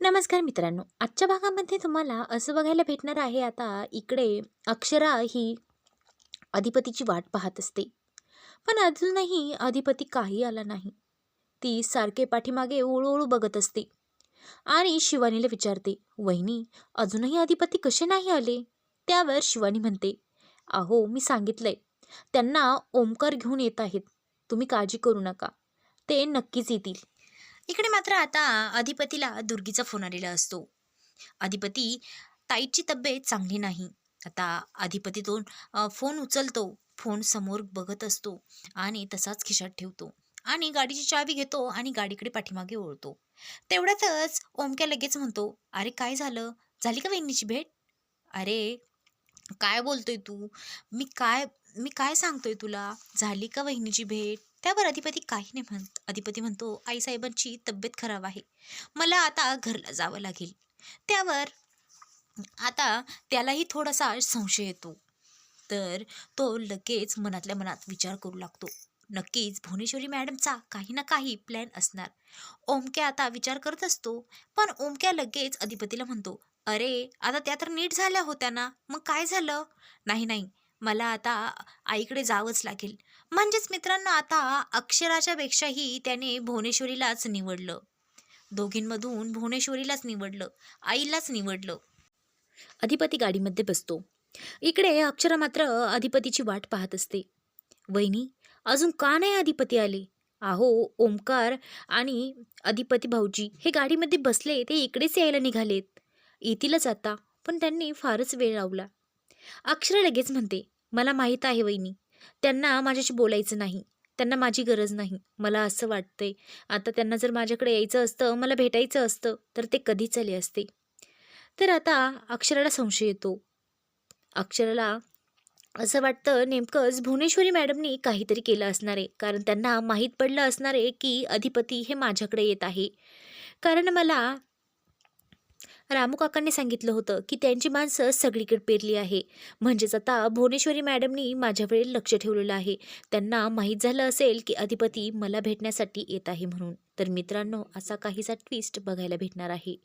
नमस्कार मित्रांनो. आजच्या भागामध्ये तुम्हाला असं बघायला भेटणार आहे आता इकडे अक्षरा ही अधिपतीची वाट पाहत असते. पण अजूनही अधिपती काही आला नाही. ती सारखे पाठीमागे ओळूओळू बघत असते आणि शिवानीला विचारते वहिनी अजूनही अधिपती कसे नाही आले? त्यावर शिवानी म्हणते अहो मी सांगितलंय त्यांना ओमकार घेऊन येत आहेत. तुम्ही काळजी करू नका. ते नक्कीच येतील. इकडे मात्र आता अधिपतीला दुर्गीचा फोन आलेला असतो. अधिपती ताईची तब्येत चांगली नाही. आता अधिपती तो फोन उचलतो. फोन समोर बघत असतो आणि तसाच खिशात ठेवतो आणि गाडीची चावी घेतो आणि गाडीकडे पाठीमागे ओळतो तेवढ्यातच ओमक्या लगेच म्हणतो अरे काय झालं? झाली का वहिनीची भेट? अरे काय बोलतोय तू? मी काय मी काय सांगतोय तुला? झाली का वहिनीची भेट? त्यावर अधिपती काही नाही म्हणत. अधिपती म्हणतो आईसाहेबांची तब्येत खराब आहे. मला आता घरला जावं लागेल. त्यावर आता त्यालाही थोडासा संशय येतो. तर तो लगेच मनातल्या मनात विचार करू लागतो. नक्कीच भुवनेश्वरी मॅडमचा काही ना काही प्लॅन असणार. ओमक्या आता विचार करत असतो पण ओमक्या लगेच अधिपतीला म्हणतो अरे आता त्या तर नीट झाल्या होत्या ना. मग काय झालं? नाही नाही. मला आता आईकडे जावंच लागेल. म्हणजेच मित्रांनो आता अक्षराच्या पेक्षाही त्याने भुवनेश्वरीलाच निवडलं. दोघींमधून भुवनेश्वरीलाच निवडलं. आईलाच निवडलं. अधिपती गाडीमध्ये बसतो. इकडे अक्षरा मात्र अधिपतीची वाट पाहत असते. वहिनी अजून का नाही अधिपती आले? आहो ओमकार आणि अधिपती भाऊजी हे गाडीमध्ये बसले ते इकडेच यायला निघालेत. येतीलच आता पण त्यांनी फारच वेळ लावला. अक्षरा लगेच म्हणते मला माहीत आहे वहिनी त्यांना माझ्याशी बोलायचं नाही त्यांना माझी गरज नाही. मला असं वाटतंय आता त्यांना जर माझ्याकडे यायचं असतं मला भेटायचं असतं तर ते कधीच आले असते. तर आता अक्षराला संशय येतो. अक्षराला असं वाटतं नेमकंच भुवनेश्वरी मॅडमनी काहीतरी केलं असणार आहे कारण त्यांना माहीत पडलं असणार आहे की अधिपती हे माझ्याकडे येत आहे. कारण मला रामू काकांनी सांगितलं होतं की त्यांची माणसं सगळीकडे पेरली आहे. म्हणजेच आता भुवनेश्वरी मॅडमनी माझ्याकडे लक्ष ठेवलेलं आहे. त्यांना माहीत झालं असेल की अधिपती मला भेटण्यासाठी येत आहे म्हणून. तर मित्रांनो असा काहीसा ट्विस्ट बघायला भेटणार आहे.